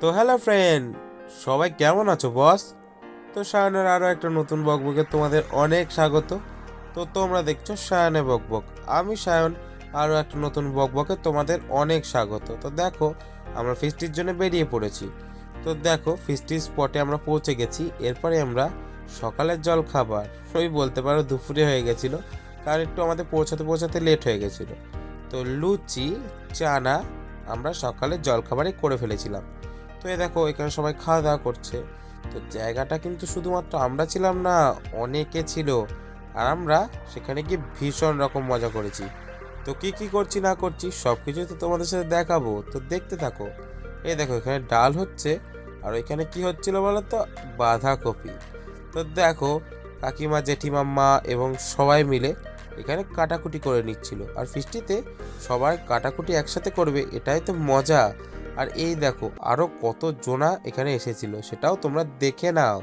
তো hello friend, সবাই কেমন আছো বস? তো সায়নের আরও একটা নতুন বকবকে তোমাদের অনেক স্বাগত। তো তোমরা দেখছ সায়নে বকবক। আমি সায়ন আরও একটা নতুন বকবকে তোমাদের অনেক স্বাগত। তো দেখো, আমরা ফিস্টির জন্য বেরিয়ে পড়েছি। তো দেখো, ফিস্টির স্পটে আমরা পৌঁছে গেছি। এরপরে আমরা সকালের জল খাবার ওই বলতে পারো দুপুরে হয়ে গেছিল কারণ একটু আমাদের পৌঁছাতে পৌঁছাতে লেট হয়ে গেছিল। তো লুচি, চানা আমরা সকালে জলখাবারে করে ফেলেছিলাম। তো এ দেখো, এখানে সবাই খাওয়া দাওয়া করছে। তো জায়গাটা কিন্তু শুধুমাত্র আমরা ছিলাম না, অনেকে ছিল। আর আমরা সেখানে গিয়ে ভীষণ রকম মজা করেছি। তো কি কি করছি, না করছি সব কিছুই তো তোমাদের সাথে দেখাবো। তো দেখতে থাকো। এই দেখো, এখানে ডাল হচ্ছে। আর ওইখানে কি হচ্ছিল বলো তো? বাঁধাকপি। তো দেখো, কাকিমা, জেঠিমা, মা এবং সবাই মিলে এখানে কাটাকুটি করে নিচ্ছিল। আর ফিস্টিতে সবাই কাটাকুটি একসাথে করবে, এটাই তো মজা। আর এই দেখো আরও কত জোনা এখানে এসেছিল সেটাও তোমরা দেখে নাও।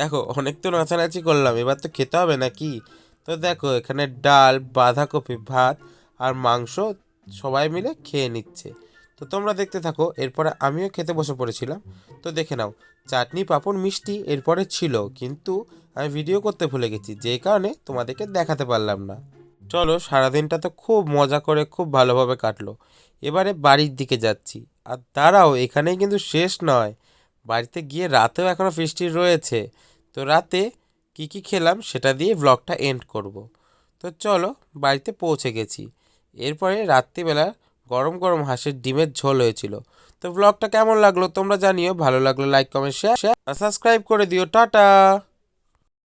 দেখো, অনেক তো নাচানাচি করলাম, এবার তো খেতে হবে নাকি তো দেখো, এখানে ডাল, বাঁধাকপি, ভাত আর মাংস সবাই মিলে খেয়ে নিচ্ছে। তো তোমরা দেখতে থাকো, এরপরে আমিও খেতে বসে পড়েছিলাম। তো দেখে নাও, চাটনি, পাঁপড়, মিষ্টি এরপরে ছিল, কিন্তু আমি ভিডিও করতে ভুলে গেছি, যেই কারণে তোমাদেরকে দেখাতে পারলাম না। চলো, সারাদিনটা তো খুব মজা করে, খুব ভালোভাবে কাটলো। এবারে বাড়ির দিকে যাচ্ছি, আর দাঁড়াও, এখানেই কিন্তু শেষ নয়। বাড়িতে গিয়ে রাতেও এখনও ফিস্টি রয়েছে। তো রাতে কি কি খেলাম সেটা দিয়ে ব্লগটা এন্ড করব। তো চলো বাড়িতে পৌঁছে গেছি। এরপরে রাত্রিবেলা গরম গরম হাঁসের ডিমের ঝোল হয়েছিল। তো ব্লগটা কেমন লাগল তোমরা জানিও। ভালো লাগল লাইক কমেন্ট শেয়ার সাবস্ক্রাইব করে দিও। টাটা!